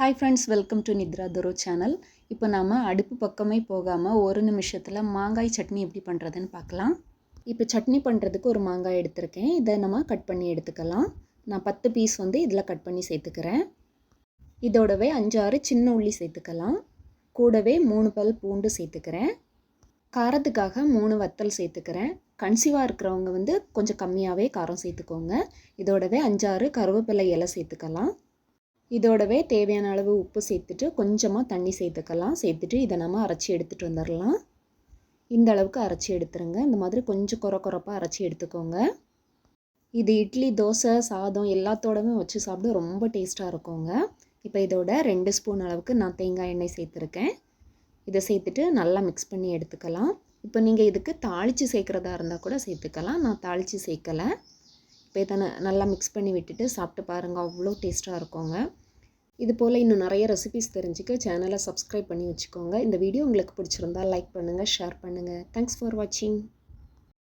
Hi friends welcome to Nithra துரோ channel இப்போ நாம் அடுப்பு பக்கமே போகாமல் ஒரு நிமிஷத்தில் மாங்காய் சட்னி எப்படி பண்ணுறதுன்னு பார்க்கலாம். இப்போ சட்னி பண்ணுறதுக்கு ஒரு மாங்காய் எடுத்திருக்கேன். இதை நம்ம கட் பண்ணி எடுத்துக்கலாம். நான் பத்து பீஸ் வந்து இதில் கட் பண்ணி சேர்த்துக்கிறேன். இதோடவே அஞ்சாறு சின்ன உள்ளி சேர்த்துக்கலாம். கூடவே மூணு பல் பூண்டு சேர்த்துக்கிறேன். காரத்துக்காக மூணு வத்தல் சேர்த்துக்கிறேன். கன்சீவாக இருக்கிறவங்க வந்து கொஞ்சம் கம்மியாகவே காரம் சேர்த்துக்கோங்க. இதோடவே அஞ்சாறு கருவேப்பிலை இலை சேர்த்துக்கலாம். இதோடவே தேவையான அளவு உப்பு சேர்த்துட்டு கொஞ்சமாக தண்ணி சேர்த்துக்கலாம். சேர்த்துட்டு இதை நம்ம அரைச்சி எடுத்துகிட்டு வந்துடலாம். இந்த அளவுக்கு அரைச்சி எடுத்துருங்க. இந்த மாதிரி கொஞ்சம் குறை குறைப்பாக அரைச்சி எடுத்துக்கோங்க. இது இட்லி தோசை சாதம் எல்லாத்தோடவும் வச்சு சாப்பிட ரொம்ப டேஸ்ட்டாக இருக்குங்க. இப்போ இதோட ரெண்டு ஸ்பூன் அளவுக்கு நான் தேங்காய் எண்ணெய் சேர்த்துருக்கேன். இதை சேர்த்துட்டு நல்லா மிக்ஸ் பண்ணி எடுத்துக்கலாம். இப்போ நீங்கள் இதுக்கு தாளித்து சேர்க்குறதா இருந்தால் கூட சேர்த்துக்கலாம். நான் தாளித்து சேர்க்கலை. இப்போ இதை நல்லா மிக்ஸ் பண்ணி விட்டுட்டு சாப்பிட்டு பாருங்கள் அவ்வளோ டேஸ்ட்டாக இருக்குங்க. இது போல் இன்னும் நிறைய ரெசிபிஸ் தெரிஞ்சுக்க சேனலை சப்ஸ்கிரைப் பண்ணி வச்சுக்கோங்க. இந்த வீடியோ உங்களுக்கு பிடிச்சிருந்தா லைக் பண்ணுங்கள் ஷேர் பண்ணுங்கள் தேங்க்ஸ் ஃபார் வாட்சிங்